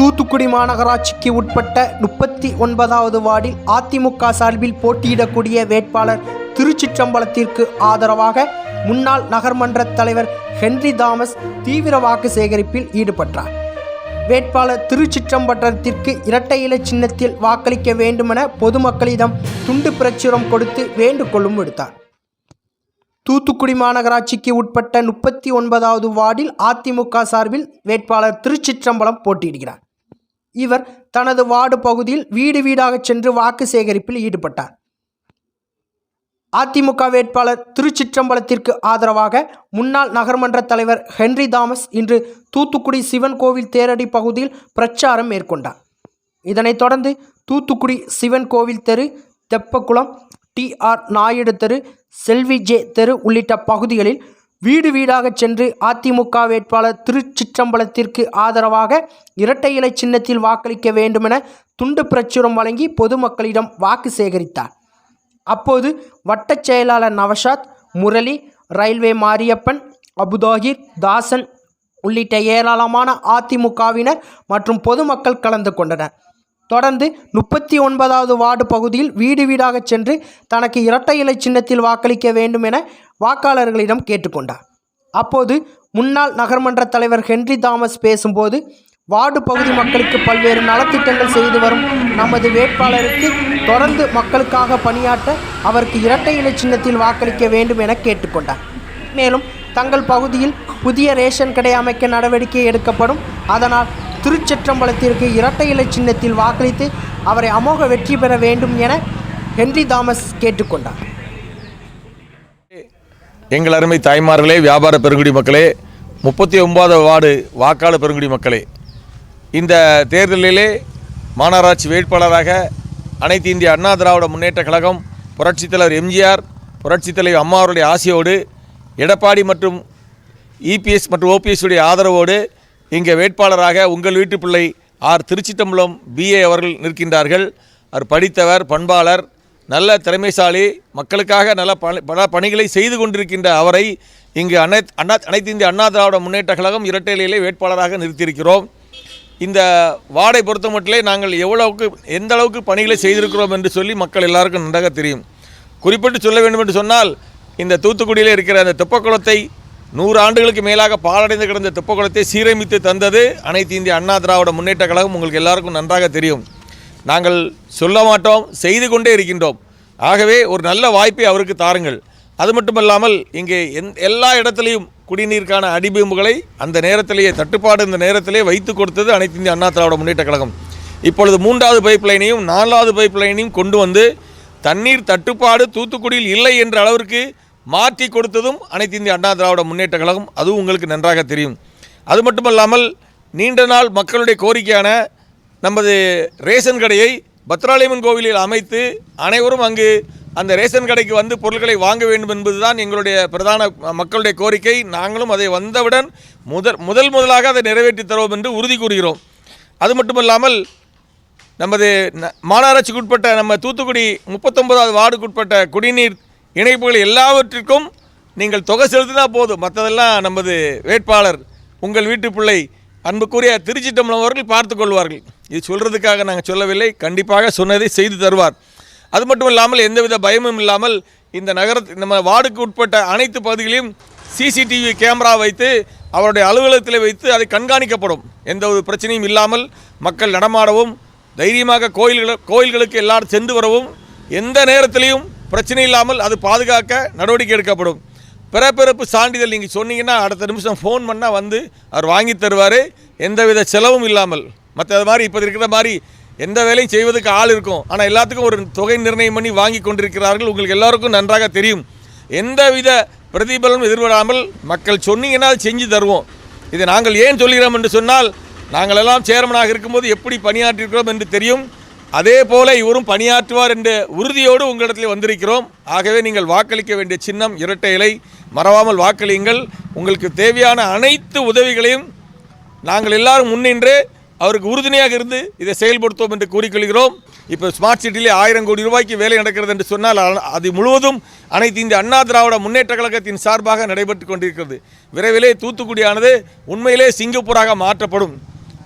தூத்துக்குடி மாநகராட்சிக்கு உட்பட்ட முப்பத்தி ஒன்பதாவது வார்டில் அதிமுக சார்பில் போட்டியிடக்கூடிய வேட்பாளர் திருச்சிற்றம்பலத்திற்கு ஆதரவாக முன்னாள் நகர்மன்ற தலைவர் ஹென்றி தாமஸ் தீவிர வாக்கு சேகரிப்பில் ஈடுபட்டார். வேட்பாளர் திருச்சிற்றம்பட்டத்திற்கு இரட்டை இலை சின்னத்தில் வாக்களிக்க வேண்டுமென பொதுமக்களிடம் துண்டு பிரச்சுரம் கொடுத்து வேண்டுகோளும் விடுத்தார். தூத்துக்குடி மாநகராட்சிக்கு உட்பட்ட முப்பத்தி ஒன்பதாவது வார்டில் அதிமுக சார்பில் வேட்பாளர் திருச்சிற்றம்பலம் போட்டியிடுகிறார். இவர் தனது வார்டு பகுதியில் வீடு வீடாக சென்று வாக்கு சேகரிப்பில் ஈடுபட்டார். அதிமுக வேட்பாளர் திருச்சிற்றம்பலத்திற்கு ஆதரவாக முன்னாள் நகர்மன்ற தலைவர் ஹென்றி தாமஸ் இன்று தூத்துக்குடி சிவன் கோவில் தேரடி பகுதியில் பிரச்சாரம் மேற்கொண்டார். இதனைத் தொடர்ந்து தூத்துக்குடி சிவன் கோவில் தெரு தெப்பக்குளம் டி ஆர் நாயுடு தெரு செல்வி ஜே தெரு உள்ளிட்ட பகுதிகளில் வீடு வீடாக சென்று அதிமுக வேட்பாளர் திருச்சிற்றம்பலத்திற்கு ஆதரவாக இரட்டை இலை சின்னத்தில் வாக்களிக்க வேண்டுமென துண்டு பிரச்சுரம் வழங்கி பொதுமக்களிடம் வாக்கு சேகரித்தார். அப்போது வட்டச் செயலாளர் நவஷாத் முரளி ரயில்வே மாரியப்பன் அபுதாகிர் தாசன் உள்ளிட்ட ஏராளமான அதிமுகவினர் மற்றும் பொதுமக்கள் கலந்து கொண்டனர். தொடர்ந்து முப்பத்தி ஒன்பதாவது வார்டு பகுதியில் வீடு வீடாக சென்று தனக்கு இரட்டை இலை சின்னத்தில் வாக்களிக்க வேண்டும் என வாக்காளர்களிடம் கேட்டுக்கொண்டார். அப்போது முன்னாள் நகர்மன்ற தலைவர் ஹென்றி தாமஸ் பேசும்போது வார்டு பகுதி மக்களுக்கு பல்வேறு நலத்திட்டங்கள் செய்து வரும் நமது வேட்பாளருக்கு தொடர்ந்து மக்களுக்காக பணியாற்ற அவருக்கு இரட்டை இலை சின்னத்தில் வாக்களிக்க வேண்டும் என கேட்டுக்கொண்டார். மேலும் தங்கள் பகுதியில் புதிய ரேஷன் கடை அமைக்க நடவடிக்கை எடுக்கப்படும். அதனால் திருச்சற்றம்பலத்திற்கு இரட்டை இலை சின்னத்தில் வாக்களித்து அவரை அமோக வெற்றி பெற வேண்டும் என ஹென்றி தாமஸ் கேட்டுக்கொண்டார். எங்கள் அருமை தாய்மார்களே வியாபார பெருங்குடி மக்களே முப்பத்தி ஒன்பதாவது வார்டு வாக்காளர் பெருங்குடி மக்களே இந்த தேர்தலிலே மாநகராட்சி வேட்பாளராக அனைத்து இந்திய அண்ணா திராவிட முன்னேற்ற கழகம் புரட்சித் தலைவர் எம்ஜிஆர் புரட்சித் தலைவர் அம்மா அவருடைய ஆசையோடு எடப்பாடி மற்றும் இபிஎஸ் மற்றும் ஓபிஎஸ்டைய ஆதரவோடு இங்கே வேட்பாளராக உங்கள் வீட்டு பிள்ளை ஆர் திருச்சிட்டம்பலம் பிஏ அவர்கள் நிற்கின்றார்கள். அவர் படித்தவர் பண்பாளர் நல்ல திறமைசாலி மக்களுக்காக நல்ல பல பணிகளை செய்து கொண்டிருக்கின்ற அவரை இங்கு அனை அண்ணா அனைத்து இந்திய அண்ணா திராவிட முன்னேற்ற கழகம் இரட்டையிலே வேட்பாளராக நிறுத்தியிருக்கிறோம். இந்த வார்டை பொறுத்த மட்டிலே நாங்கள் எவ்வளவுக்கு எந்த அளவுக்கு பணிகளை செய்திருக்கிறோம் என்று சொல்லி மக்கள் எல்லாருக்கும் நன்றாக தெரியும். குறிப்பிட்டு சொல்ல வேண்டும் என்று சொன்னால் இந்த தூத்துக்குடியில் இருக்கிற அந்த தெப்பக்குளத்தை நூறு ஆண்டுகளுக்கு மேலாக பாழடைந்து கிடந்த தெப்பக்குளத்தை சீரமைத்து தந்தது அனைத்து இந்திய அண்ணா திராவிட முன்னேற்ற கழகம். உங்களுக்கு எல்லாருக்கும் நன்றாக தெரியும். நாங்கள் சொல்ல மாட்டோம் செய்து கொண்டே இருக்கின்றோம். ஆகவே ஒரு நல்ல வாய்ப்பை அவருக்கு தாருங்கள். அது மட்டுமல்லாமல் இங்கே எந் எல்லா இடத்துலையும் குடிநீருக்கான அடிபம்புகளை அந்த நேரத்திலேயே தட்டுப்பாடு இந்த நேரத்திலே வைத்து கொடுத்தது அனைத்து இந்திய அண்ணா திராவிட முன்னேற்ற கழகம். இப்பொழுது மூன்றாவது பைப் லைனையும் நாலாவது பைப் லைனையும் கொண்டு வந்து தண்ணீர் தட்டுப்பாடு தூத்துக்குடியில் இல்லை என்ற அளவிற்கு மாற்றி கொடுத்ததும் அனைத்து இந்திய அண்ணா திராவிட முன்னேற்ற கழகம். அதுவும் உங்களுக்கு நன்றாக தெரியும். அது மட்டுமல்லாமல் நீண்ட நாள் மக்களுடைய கோரிக்கையான நமது ரேஷன் கடையை பத்ராளியம்மன் கோவிலில் அமைத்து அனைவரும் அங்கு அந்த ரேஷன் கடைக்கு வந்து பொருட்களை வாங்க வேண்டும் என்பதுதான் எங்களுடைய பிரதான மக்களுடைய கோரிக்கை. நாங்களும் அதை வந்தவுடன் முதல் முதல் முதலாக அதை நிறைவேற்றி தருவோம் என்று உறுதி கூறுகிறோம். அது மட்டுமல்லாமல் நமது ந- மாநகராட்சிக்கு உட்பட்ட நம்ம தூத்துக்குடி முப்பத்தொன்பதாவது வார்டுக்குட்பட்ட குடிநீர் இணைப்புகள் எல்லாவற்றிற்கும் நீங்கள் தொகை செலுத்தினா போதும். மற்றதெல்லாம் நமது வேட்பாளர் உங்கள் வீட்டு பிள்ளை அன்புக்குரிய திருச்சிட்டம்பலம் அவர்கள் பார்த்து கொள்வார்கள். இது சொல்கிறதுக்காக நாங்கள் சொல்லவில்லை. கண்டிப்பாக சொன்னதை செய்து தருவார். அது மட்டும் இல்லாமல் எந்தவித பயமும் இல்லாமல் இந்த நகர நம்ம வார்டுக்கு உட்பட்ட அனைத்து பகுதிகளையும் சிசிடிவி கேமரா வைத்து அவருடைய அலுவலகத்தில் வைத்து அதை கண்காணிக்கப்படும். எந்த ஒரு பிரச்சனையும் இல்லாமல் மக்கள் நடமாடவும் தைரியமாக கோயில்கள கோயில்களுக்கு எல்லாரும் சென்று வரவும் எந்த நேரத்திலையும் பிரச்சனை இல்லாமல் அது பாதுகாக்க நடவடிக்கை எடுக்கப்படும். பிறப்பிறப்பு சான்றிதழ் நீங்கள் சொன்னீங்கன்னா அடுத்த நிமிஷம் ஃபோன் பண்ணால் வந்து அவர் வாங்கி தருவார். எந்தவித செலவும் இல்லாமல். மற்ற மாதிரி இப்போ இருக்கிற மாதிரி எந்த வேலையும் செய்வதற்கு ஆள் இருக்கும். ஆனால் எல்லாத்துக்கும் ஒரு தொகை நிர்ணயம் பண்ணி வாங்கி கொண்டிருக்கிறார்கள். உங்களுக்கு எல்லாருக்கும் நன்றாக தெரியும். எந்தவித பிரதிபலனும் எதிர்பாராமல் மக்கள் சொன்னீங்கன்னா அது செஞ்சு தருவோம். இதை நாங்கள் ஏன் சொல்கிறோம் என்று சொன்னால் நாங்கள் எல்லாம் சேர்மனாக இருக்கும்போது எப்படி பணியாற்றிருக்கிறோம் என்று தெரியும். அதே போல இவரும் பணியாற்றுவார் என்ற உறுதியோடு உங்களிடத்தில் வந்திருக்கிறோம். ஆகவே நீங்கள் வாக்களிக்க வேண்டிய சின்னம் இரட்டை இலை மறவாமல் வாக்களியுங்கள். உங்களுக்கு தேவையான அனைத்து உதவிகளையும் நாங்கள் எல்லாரும் முன்னின்று அவருக்கு உறுதுணையாக இருந்து இதை செயல்படுத்துவோம் என்று கூறிக்கொள்கிறோம். இப்போ ஸ்மார்ட் சிட்டியிலே ஆயிரம் கோடி ரூபாய்க்கு வேலை நடக்கிறது என்று சொன்னால் அது முழுவதும் அனைத்து இந்த அண்ணா திராவிட முன்னேற்ற கழகத்தின் சார்பாக நடைபெற்று கொண்டிருக்கிறது. விரைவிலே தூத்துக்குடியானது உண்மையிலே சிங்கப்பூராக மாற்றப்படும்.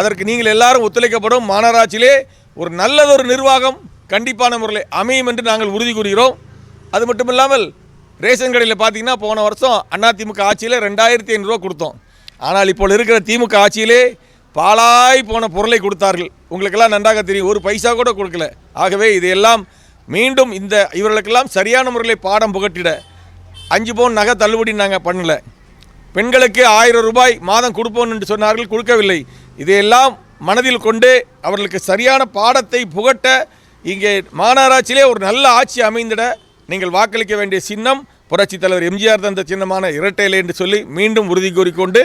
அதற்கு நீங்கள் எல்லாரும் ஒத்துழைக்கப்படும் மாநகராட்சியிலே ஒரு நல்லதொரு நிர்வாகம் கண்டிப்பான முறையில் அமையும் என்று நாங்கள் உறுதி கூறுகிறோம். அது மட்டும் இல்லாமல் ரேஷன் கடையில் பார்த்தீங்கன்னா போன வருஷம் அதிமுக ஆட்சியில் ரெண்டாயிரத்தி ஐநூறுரூவா கொடுத்தோம். ஆனால் இப்போ இருக்கிற திமுக ஆட்சியிலே பாழாய் போன பொருளை கொடுத்தார்கள். உங்களுக்கெல்லாம் நன்றாக தெரியும். ஒரு பைசா கூட கொடுக்கல. ஆகவே இதையெல்லாம் மீண்டும் இந்த இவர்களுக்கெல்லாம் சரியான முறையில் பாடம் புகட்டிட. அஞ்சு பவுன் நகை தள்ளுபடி நாங்கள் பண்ணல. பெண்களுக்கு ஆயிரம் ரூபாய் மாதம் கொடுப்போம் என்று சொன்னார்கள் கொடுக்கவில்லை. இதையெல்லாம் மனதில் கொண்டு அவர்களுக்கு சரியான பாடத்தை புகட்ட இங்கே மாநகராட்சியிலே ஒரு நல்ல ஆட்சி அமைந்திட நீங்கள் வாக்களிக்க வேண்டிய சின்னம் புரட்சித் தலைவர் எம்ஜிஆர் தந்த சின்னமான இரட்டையிலே என்று சொல்லி மீண்டும் உறுதி கூறிக்கொண்டு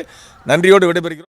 நன்றியோடு விடைபெறுகிறோம்.